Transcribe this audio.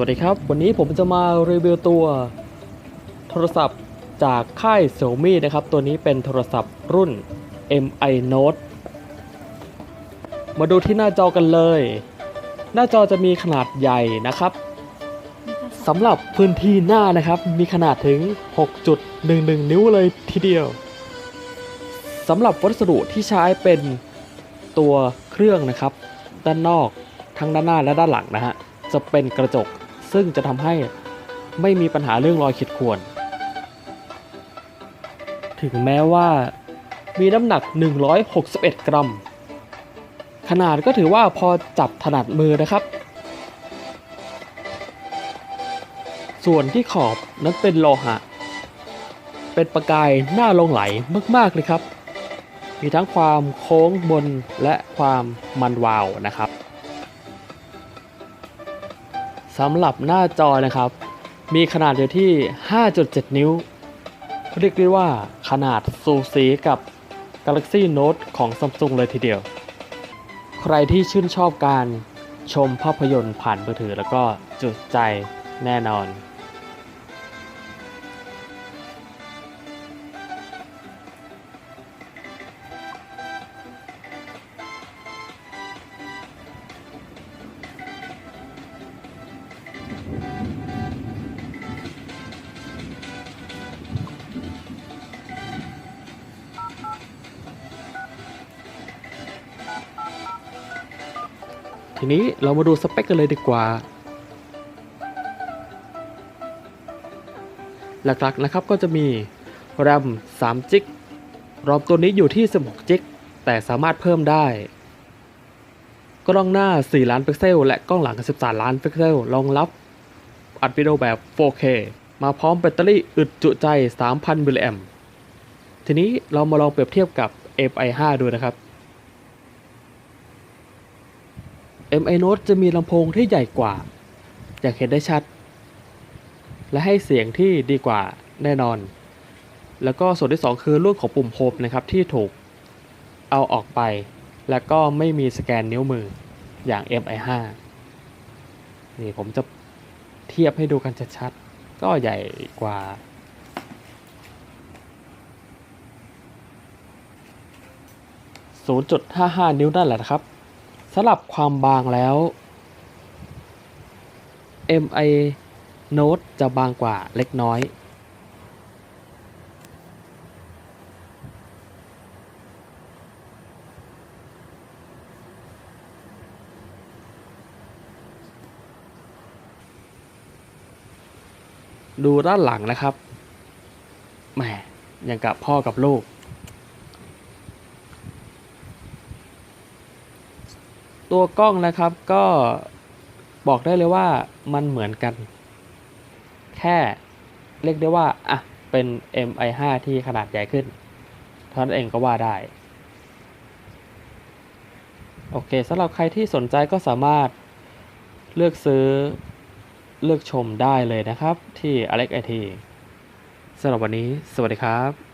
วัสดีครับ วันนี้ผมจะมารีวิวตัวโทรศัพท์จากค่าย Xiaomi นะครับ ตัวนี้เป็นโทรศัพท์รุ่น Mi Note มาดูที่หน้าจอกันเลย หน้าจอจะมีขนาดใหญ่นะครับสำหรับพื้นที่หน้านะครับ มีขนาดถึง 6.11 นิ้วเลยทีเดียวสำหรับวัสดุที่ใช้เป็นตัวเครื่องนะครับ ด้านนอกทั้งด้านหน้าและด้านหลังนะฮะจะเป็นกระจก ซึ่งจะทำให้ไม่มีปัญหาเรื่องรอยขีดข่วน ถึงแม้ว่ามีน้ำหนัก 161 กรัม ขนาดก็ถือว่าพอจับถนัดมือนะครับ ส่วนที่ขอบนั้นเป็นโลหะ เป็นประกายหน้าลงไหลมากๆเลยครับ มีทั้งความโค้งบนและความมันวาวนะครับ สำหรับหน้าจอนะครับ มีขนาดอยู่ที่ 5.7 นิ้ว เรียกได้ว่าขนาดสูสีกับ Galaxy Note ของ Samsung เลยทีเดียว ใครที่ชื่นชอบการชมภาพยนตร์ผ่านมือถือแล้วก็จุดใจแน่นอน ทีนี้เรามาดูสเปคกันเลยดีกว่า หลักๆนะครับก็จะมี RAM 3 g b รอมตัวนี้อยู่ที่ 16 g b แต่สามารถเพิ่มได้ กล้องหน้า 4 ล้านพิกเซล และกล้องหลัง 13 ล้านพิกเซล รองรับอัดวิดีโอแบบ 4K มาพร้อมแบตเตอรี่อึดจุใจ 3,000มิลลิแอมทีนี้เรามาลองเปรียบเทียบกับ MI5 ดูนะครับ MI Note จะมีลำโพงที่ใหญ่กว่า อยากเห็นได้ชัด และให้เสียงที่ดีกว่าแน่นอน แล้วก็ส่วนที่ 2 คือรุ่นของปุ่มโฮมนะครับที่ถูกเอาออกไป แล้วก็ไม่มีสแกนนิ้วมืออย่าง MI5 นี่ผมจะเทียบให้ดูกันชัดๆ ก็ใหญ่กว่า0.55 นิ้วนั่นแหละครับ สำหรับความบางแล้ว MI Note จะบางกว่าเล็กน้อยดูด้านหลังนะครับ แหม อย่างกับพ่อกับลูก ตัวกล้องนะครับก็บอกได้เลยว่ามันเหมือนกัน แค่เรียกได้ว่าอะเป็น MI5 ที่ขนาดใหญ่ขึ้นเท่านั้นเองก็ว่าได้ โอเคสำหรับใครที่สนใจก็สามารถเลือกซื้อเลือกชมได้เลยนะครับที่ Alex IT สำหรับวันนี้ สวัสดีครับ